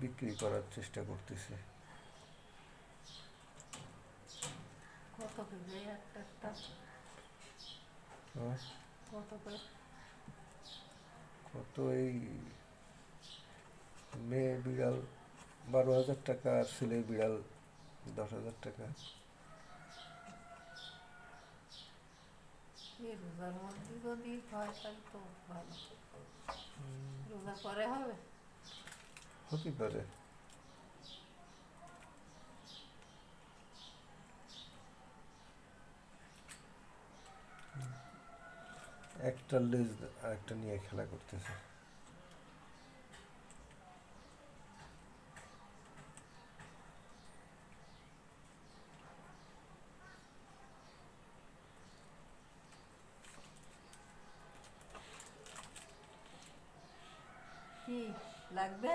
বিক্রি করার চেষ্টা করতেছে। হ্যাঁ, কত এই মেয়ে বিড়াল বারো হাজার টাকা আর ছেলে বিড়াল দশ হাজার টাকা। এই রোজার মধ্যে যদি হয় তাহলে তো ভালো। রোজা পরে হবে? হতে পারে। একটা লেজ আরেকটা নিয়ে খেলা করতেছে। কি লাগবে?